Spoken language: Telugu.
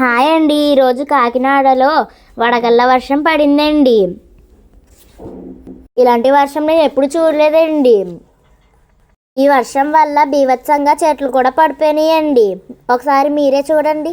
హాయ్ అండి. ఈరోజు కాకినాడలో వడగళ్ళ వర్షం పడిందండి. ఇలాంటి వర్షం నేను ఎప్పుడు చూడలేదండి. ఈ వర్షం వల్ల బీభత్సంగా చెట్లు కూడా పడిపోయినాయండి. ఒకసారి మీరే చూడండి.